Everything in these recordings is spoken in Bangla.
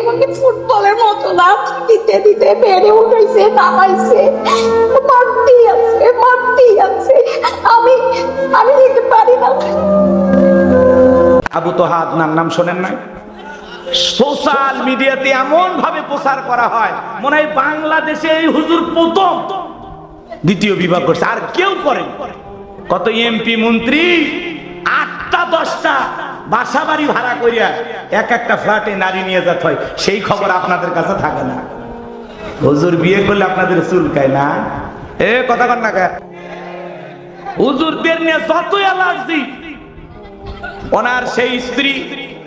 আমাকে ফুটবলের মতো দিতে দিতে বেড়ে উঠাইছে নামাইছে। আছে আছে। আমি আমি দিতে পারি না। আবু তোহা আদনার নাম শোনেন নাই? সোশ্যাল মিডিয়াতে এমন ভাবে প্রচার করা হয়, মনে হয় বাংলাদেশে এই হুজুর প্রথম। দ্বিতীয় বিভাগ করছে, আর কেউ করে কত এমপি, মন্ত্রী, আটটা, দশটা। বাসা বাড়ি ভাড়া করিয়া এক একটা ফ্ল্যাটে নারী নিয়ে যেতে হয়, সেই খবর আপনাদের কাছে থাকে না। হুজুর বিয়ে করলে আপনাদের চুলকায় না? এ, কথা কর না? হুজুরদের নিয়ে যতই অ্যালার্জি ওনার সেই স্ত্রী,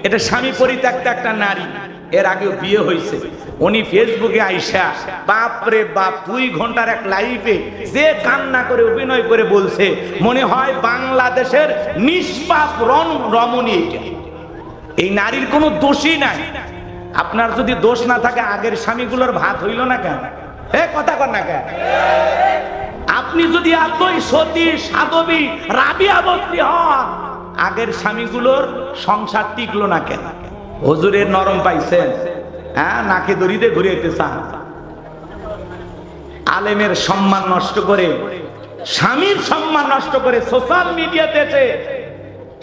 এটা স্বামী পরিত্যক্ত একটা নারী, এর আগেও বিয়ে হয়েছে। উনি ফেসবুকে আইসা বাপ রে বাপ, দুই ঘণ্টার এক লাইভে যে কান্না করে, অভিনয় করে বলছে, মনে হয় বাংলাদেশের নিষ্পাপ রণ রমণী এই নারীর কোনো দোষই নাই। আপনার যদি দোষ না থাকে, আগের স্বামীগুলোর ভাত হইল না কেন? এ, কথা কর না কেন? আপনি যদি এতই সতী, সাধবী, রাবিয়া বস্তি হন, আগের স্বামীগুলোর সংসার টিকলো না কেন? হজুরের নরম পাইছেন। হ্যাঁ নাকে দড়িতে ঘুরিয়েতে আলেমের সম্মান নষ্ট করে, স্বামীর সম্মান নষ্ট করে সোশ্যাল মিডিয়াতে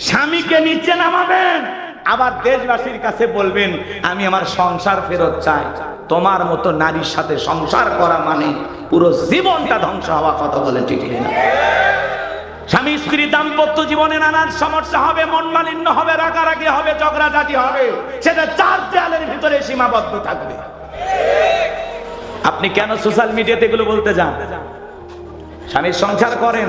স্বামীকে নিচে নামাবেন। আবার দেশবাসীর কাছে বলবেন, আমি আমার সংসার ফেরত চাই। তোমার মতো নারীর সাথে সংসার করা মানে পুরো জীবনটা ধ্বংস হওয়া কথা বলে ঠিক না স্বামী স্ত্রী দাম্পত্য জীবনে নানান সমস্যা হবে, মন মালিন্য হবে, রাগারাগি হবে, ঝগড়াঝাটি হবে। সেটা চার দেয়ালের ভিতরে সীমাবদ্ধ থাকবে। আপনি কেন সোশ্যাল মিডিয়াতে এগুলো বলতে যান? স্বামীর সংসার করেন,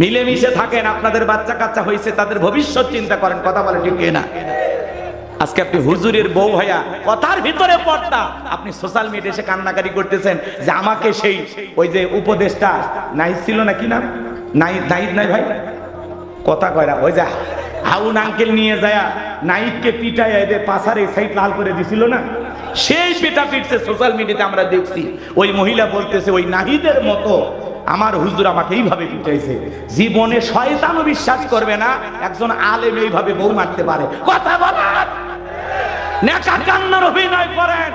মিলেমিশে থাকেন, আপনাদের বাচ্চা কাচ্চা হয়েছে তাদের ভবিষ্যৎ চিন্তা করেন, কথা বলে ঠিক না আজকে আপনি হুজুরের বউ ভাইয়া কথার ভিতরে পড়তা আপনি সোশ্যাল মিডিয়া এসে কান্নাকারি করতেছেন যে আমাকে সেই, ওই যে উপদেশটা নাই ছিল না কি নাম? নাই নাইদ নাই ভাই। কথা কয়রা ওই যে। হাউন আঙ্কেল নিয়ে যায় নাইদকে পিটায় এদের পাশার এই সাইড লাল করে দিছিল না? সেই পিটা পিটছে সোশ্যাল মিডিয়াতে আমরা দেখছি। ওই মহিলা বলতেছে, ওই নাহিদের মতো আমার হুজুর আমাকে এইভাবে পিটাইছে। জীবনে শয়তানও বিশ্বাস করবে না, একজন আলেম এইভাবে বউ মারতে পারে। কথা বলার নেকা কান্নার অভিনয় করেন।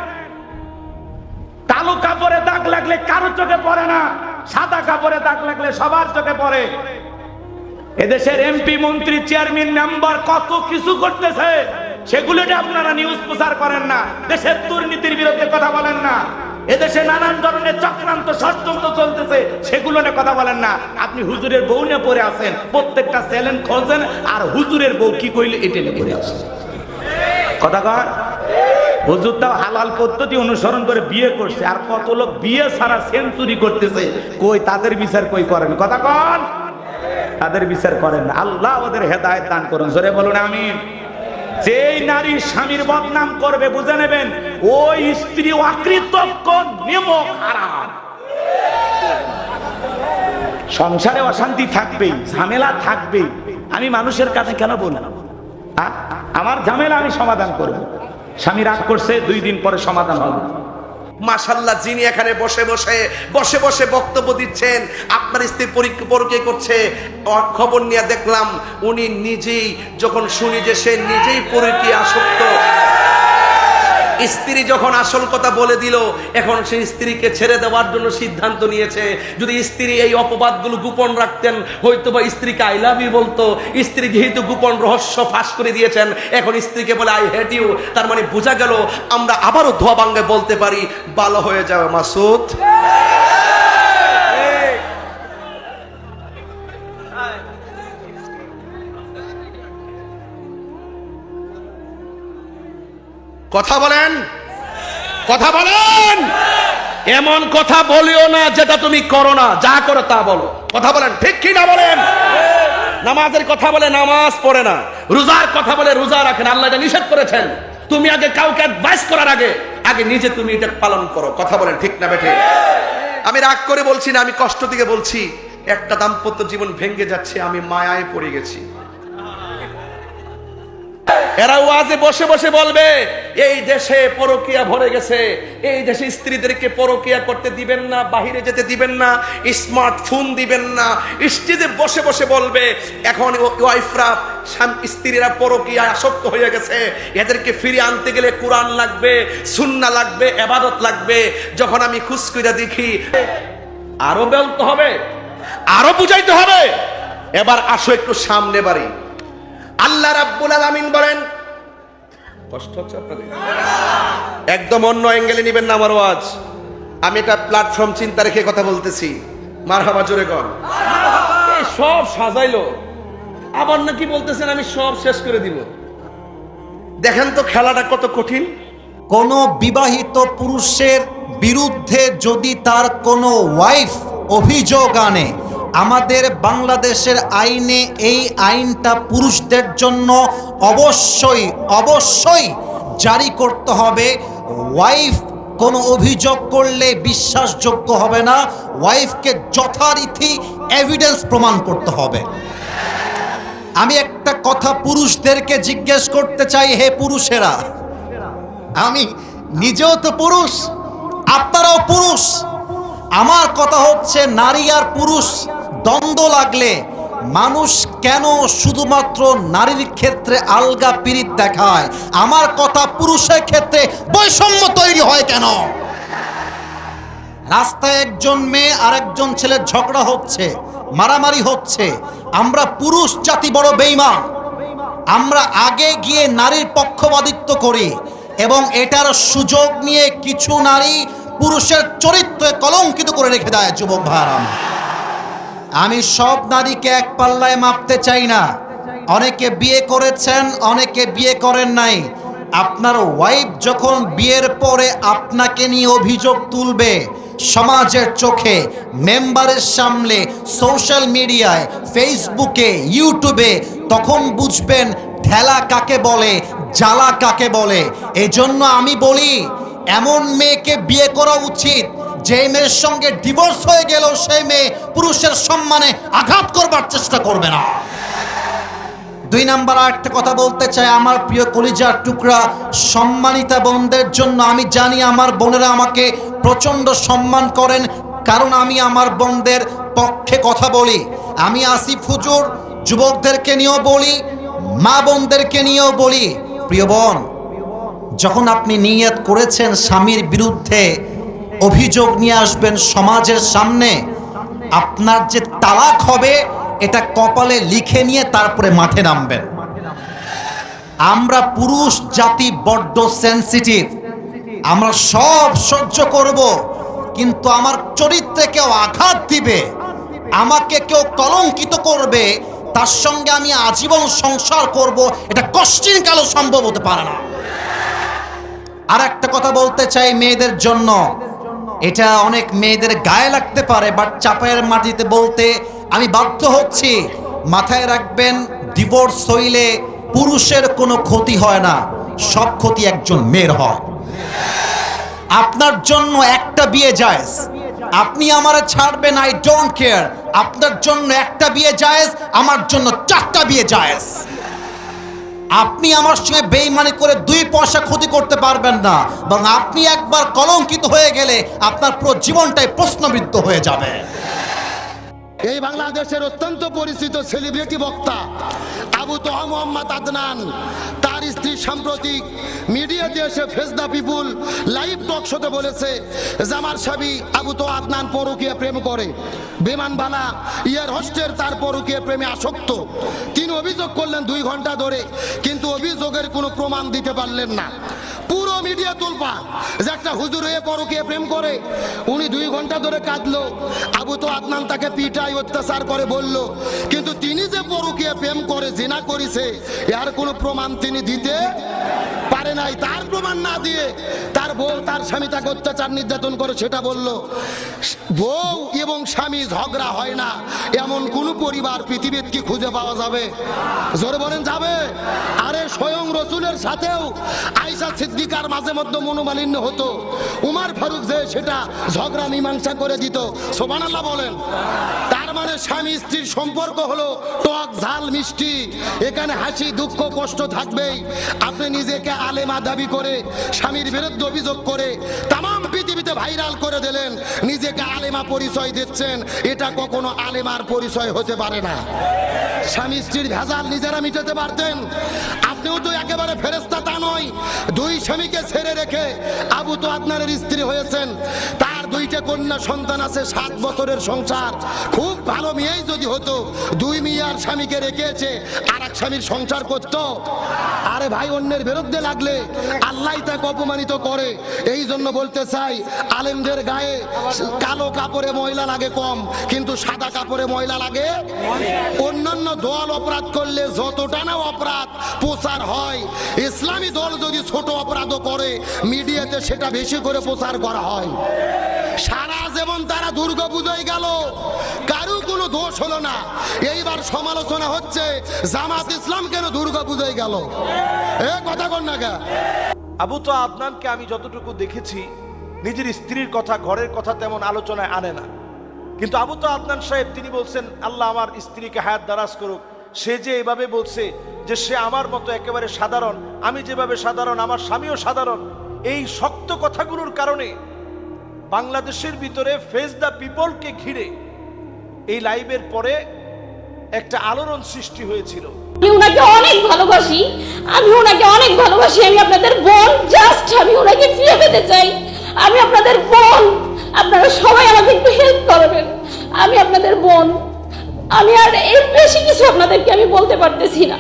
কালো কাপড়ে দাগ লাগলে কারও চোখে পড়ে না। সাদা কাপড়ে দাগ লাগলে সবার চোখে পড়ে। এদেশের এমপি মন্ত্রী চেয়ারম্যান মেম্বার কত কিছু করতেছে সেগুলোটা আপনারা নিউজ প্রচার করেন না। দেশের দুর্নীতির বিরুদ্ধে কথা বলেন না। এদেশে নানান ধরনের চক্রান্ত, ষড়যন্ত্র চলতেছে, সেগুলো নিয়ে কথা বলেন না। আপনি হুজুরের বউ নিয়ে পড়ে আছেন, প্রত্যেকটা চ্যালেঞ্জ খোঁজেন, আর হুজুরের বউ কি কইলে এটা নিয়ে পড়ে আসেন কথা কর হুজুর তাও হালাল পদ্ধতি অনুসরণ করে বিয়ে করছে। আর কত লোক বিয়ে সারা সেঞ্চুরি করতেছে। কই, তাদের বিচার কই করেন? কথা কন। তাদের বিচার করেন। আল্লাহ ওদের হেদায়েত দান করুন। জোরে বলুন আমি যেই নারী স্বামীর বদনাম করবে, বুঝে নেবেন, ওই স্ত্রী অকৃতজ্ঞ, নিমক হারাম। সংসারে অশান্তি থাকবেই, ঝামেলা থাকবেই। আমি মানুষের কাছে কেন বললাম আমার ঝামেলা আমি সমাধান করব। স্বামী রাগ করছে, দুই দিন পরে সমাধান হবে। মাসাল্লাহ যিনি এখানে বসে বসে বসে বসে বক্তব্য দিচ্ছেন, আপনার স্ত্রী পরীক্ষা পরকে করছে খবর নিয়ে দেখলাম, উনি নিজেই যখন শুনি যে সে নিজেই পরীক্ষা আসক্ত স্ত্রী যখন আসল কথা বলে দিল, এখন সেই স্ত্রীকে ছেড়ে দেওয়ার জন্য সিদ্ধান্ত নিয়েছে। যদি স্ত্রী এই অপবাদগুলো গোপন রাখতেন, হয়তো বা স্ত্রীকে আই লাভ ইউ বলতো। স্ত্রী যেহেতু গোপন রহস্য ফাঁস করে দিয়েছেন, এখন স্ত্রীকে বলে আই হেট ইউ তার মানে বোঝা গেল, আমরা আবারও ধোয়া বাঙ্গে বলতে পারি ভালো হয়ে যাবে মাসুদ। কথা বলেন। কথা বলেন। এমন কথা বলিও না যেটা তুমি করো না, যা করো তা বলো। কথা বলেন, ঠিক কি না বলেন? নামাজের কথা বলে নামাজ পড়ে না, রোজার কথা বলে রোজা রাখেন আল্লাহ এটা নিষেধ করেছেন। তুমি আগে কাউকে অ্যাডভাইস করার আগে আগে নিজে তুমি এটা পালন করো। কথা বলেন, ঠিক না বেঠে? আমি রাগ করে বলছি না, আমি কষ্ট থেকে বলছি, একটা দাম্পত্য জীবন ভেঙে যাচ্ছে, আমি মায়ায় পড়ে গেছি। এরা ওয়াজে বসে বসে বলবে, এই দেশে পরকিয়া ভরে গেছে। এই দেশে স্ত্রীদেরকে পরকিয়া করতে দিবেন না, বাহিরে যেতে দিবেন না, স্মার্টফোন দিবেন না। স্টেজে বসে বসে বলবে, এখন ওয়াইফরা স্ত্রীরা পরকিয়া আসক্ত হয়ে গেছে। এদেরকে ফিরিয়ে আনতে গেলে কোরআন লাগবে সুন্না লাগবে, এবাদত লাগবে। যখন আমি খুশ করে দেখি, আরও বলতে হবে, আরও বুঝাইতে হবে। এবার আসো একটু সামনে বাড়ি। আল্লাহ রাব্বুল আলামিন বলেন কষ্ট হচ্ছে আপনাদের? একদম অন্য অ্যাঙ্গেলে নেবেন না আমার ওয়াজ। আমি একটা প্ল্যাটফর্ম চিন্তা রেখে কথা বলতেছি। মারহাবা জোরে কর সব সাজাইলো। আবার নাকি বলতেছেন আমি সব শেষ করে দিব। দেখেন তো খেলাটা কত কঠিন। কোনো বিবাহিত পুরুষের বিরুদ্ধে যদি তার কোনো ওয়াইফ অভিযোগ আনে আমাদের বাংলাদেশের আইনে এই আইনটা পুরুষদের জন্য অবশ্যই অবশ্যই জারি করতে হবে। ওয়াইফ কোনো অভিযোগ করলে বিশ্বাসযোগ্য হবে না। ওয়াইফকে যথারীতি এভিডেন্স প্রমাণ করতে হবে। আমি একটা কথা পুরুষদেরকে জিজ্ঞেস করতে চাই, হে পুরুষেরা। আমি নিজেও তো পুরুষ, আপনারাও পুরুষ। আমার কথা হচ্ছে, নারী আর পুরুষ, দ্বন্দ্ব লাগলে মানুষ কেন শুধুমাত্র নারীর ক্ষেত্রে আলগা পিরিত দেখায়? আমার কথা পুরুষের ক্ষেত্রে বৈষম্য তৈরি হয় কেন? রাস্তায় একজন মেয়ে আর একজন ছেলের ঝগড়া হচ্ছে, মারামারি হচ্ছে। আমরা পুরুষ, জাতি বড় বেইমান আমরা আগে গিয়ে নারীর পক্ষপাতিত্ব করি এবং এটার সুযোগ নিয়ে কিছু নারী পুরুষের চরিত্রে কলঙ্কিত করে রেখে দেয় যুবক ভাইরাম আমি সব নারীকে এক পাল্লায় মাপতে চাই না। অনেকে বিয়ে করেছেন, অনেকে বিয়ে করেন নাই। আপনার ওয়াইফ যখন বিয়ের পরে আপনাকে নিয়ে অভিযোগ তুলবে, সমাজের চোখে, মেম্বারের সামনে সোশ্যাল মিডিয়ায় ফেসবুকে ইউটিউবে তখন বুঝবেন ঠেলা কাকে বলে, জ্বালা কাকে বলে। এজন্য আমি বলি এমন মেয়েকে বিয়ে করা উচিত যে মেয়ের সঙ্গে ডিভোর্স হয়ে গেল সেই মেয়ে পুরুষের সম্মানে আঘাত করবার চেষ্টা করবে না। দুই নাম্বার আর একটা কথা বলতে চাই, আমার প্রিয় কলিজার টুকরা, সম্মানিতা বোনদের জন্য আমি জানি আমার বোনেরা আমাকে প্রচণ্ড সম্মান করেন, কারণ আমি আমার বোনদের পক্ষে কথা বলি। আমি আসি ফুজুর যুবকদেরকে নিয়েও বলি, মা বোনদেরকে নিয়েও বলি। প্রিয় বোন যখন আপনি নিয়ত করেছেন স্বামীর বিরুদ্ধে অভিযোগ নিয়ে আসবেন সমাজের সামনে, আপনার যে তালাক হবে, এটা কপালে লিখে নিয়ে তারপরে মাঠে নামবেন। আমরা পুরুষ, জাতি বড্ড সেন্সিটিভ আমরা সব সহ্য করব, কিন্তু আমার চরিত্রে কেউ আঘাত দিবে, আমাকে কেউ কলঙ্কিত করবে, তার সঙ্গে আমি আজীবন সংসার করব, এটা কষ্টিন কালো সম্ভব হতে পারে না। আর একটা কথা বলতে চাই মেয়েদের জন্য। এটা অনেক মেয়েদের গায়ে লাগতে পারে বাট চাপায়ের মাটিতে বলতে আমি বাধ্য হচ্ছি। মাথায় রাখবেন ডিভোর্স হইলে পুরুষের কোনো ক্ষতি হয় না, সব ক্ষতি একজন মেয়ের হয়। আপনার জন্য একটা বিয়ে জায়েজ। আপনি আমারে ছাড়বেন আই ডোন্ট কেয়ার আপনার জন্য একটা বিয়ে জায়েজ, আমার জন্য চারটা বিয়ে জায়েজ। আপনি আমার সঙ্গে বেইমানি করে দুই পয়সা ক্ষতি করতে পারবেন না এবং আপনি একবার কলঙ্কিত হয়ে গেলে আপনার পুরো জীবনটাই প্রশ্নবিদ্ধ হয়ে যাবে। এই বাংলাদেশের অত্যন্ত পরিচিত সেলিব্রিটি বক্তা আবু তোহা মোহাম্মদ আদনান। তার স্ত্রী সাম্প্রতিক মিডিয়াতে এসে ফেসদা পিপুল লাইভ টক শোতে বলেছে জামার সাবি আবু তো আদনান পরকীয় প্রেম করে, বিমান বানা ইয়ার হোস্টের তার পরকীয় প্রেমে আসক্ত। তিনি অভিযোগ করলেন দুই ঘণ্টা ধরে, কিন্তু অভিযোগের কোনো প্রমাণ দিতে পারলেন না। মিডিয়া তুলপা, যে একটা হুজুর হয়ে পরকীয় প্রেম করে, উনি দুই ঘণ্টা ধরে কাঁদলো। আবু তো আদনান তাকে পিটাই অত্যাচার করে, বলল, কিন্তু তিনি যে পরকীয় প্রেম করে, জিনা করেছে, এর কোনো প্রমাণ তিনি দিতে পারে নাই। তার প্রমাণ না দিয়ে বউ তার স্বামী তাকে অত্যাচার নির্যাতন করে, সেটা বলল, বউ এবং স্বামী ঝগড়া হয় না, এমন কোন পরিবার পৃথিবীতে কি খুঁজে পাওয়া যাবে? জোরে বলেন, যাবে। আরে স্বয়ং রসুলের সাথেও আইসা সিদ্দিকার মাঝে মধ্যে মনোমালিন্য হতো। উমার ফারুক যে, সেটা ঝগড়া মীমাংসা করে দিত। সোবানাল্লাহ বলেন। তার মানে স্বামী স্ত্রীর সম্পর্ক হলো টক, ঝাল, মিষ্টি। এখানে হাসি, দুঃখ, কষ্ট থাকবেই। আপনি নিজেকে আলেমা দাবি করে স্বামীর বিরুদ্ধে অভিযোগ করে তাম পৃথিবীতে ভাইরাল করে দিলেন। নিজেকে আলেমা পরিচয় দিচ্ছেন। এটা কখনো আলেমার পরিচয় হতে পারে না। স্বামী স্ত্রীর ভেজাল নিজেরা মিটাতে পারতেন। আপনিও তো একেবারে ফেরেস্তা তা নয়। দুই স্বামীকে ছেড়ে রেখে আবু তো আপনার স্ত্রী হয়েছেন। তার দুইটা কন্যা সন্তান আছে, সাত বছরের সংসার। খুব ভালো মেয়েই যদি হতো, দুই মেয়ার স্বামীকে রেখেছে আর এক স্বামীর সংসার করতো। আরে ভাই, অন্যের বিরুদ্ধে লাগলে আল্লাহ তাকে অপমানিত করে। এই জন্য বলতে চাই, আলেমদের গায়ে কালো কাপড়ে ময়লা লাগে কম, কিন্তু সাদা কাপড়ে ময়লা লাগে। অন্যান্য দল অপরাধ করলে যতটা না অপরাধ প্রচার হয়, ইসলামী দল যদি ছোট অপরাধও করে, মিডিয়াতে সেটা বেশি করে প্রচার করা হয়। সারা যেমন তারা দুর্গা পুজোয় গেল। কারও কোনো দোষ হলো না। এইবার সমালোচনা হচ্ছে, জামাত ইসলাম কেন দুর্গা পুজোয় গেল? এ কথা কর না আবু তো আদনানকে আমি যতটুকু দেখেছি, নিজের স্ত্রীর কথা, ঘরের কথা তেমন আলোচনায় আনে না। কিন্তু আবু তো আদনান সাহেব, তিনি বলছেন, আল্লাহ আমার স্ত্রীকে হায়াত দারাজ করুক। সে যে এভাবে বলছে যে সে আমার মতো একেবারে সাধারণ, আমি যেভাবে সাধারণ, আমার স্বামীও সাধারণ, এই শক্ত কথাগুলোর কারণে বাংলাদেশের ভিতরে ফেস দ্য পিপলকে ঘিরে এই লাইভের পরে একটা আলোড়ন সৃষ্টি হয়েছিল। আমি ওনাকে অনেক ভালোবাসি, আমি ওনাকে অনেক ভালোবাসি, আমি আপনাদের বোন জাস্ট আমি ওনাকে ফিরে পেতে চাই। আমি আপনাদের বোন, আপনারা সবাই আমাকে একটু হেল্প করবেন। আমি আপনাদের বোন, আমি আর এর বেশি কিছু আপনাদেরকে আমি বলতে পারতেছি না।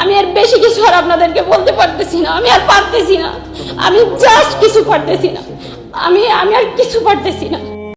আমি আর বেশি কিছু আর আপনাদেরকে বলতে পারতেছি না, আমি আর পারতেছি না। আমি জাস্ট কিছু পারতেছি না। আমি আমি আর কিছু পারতেছি না।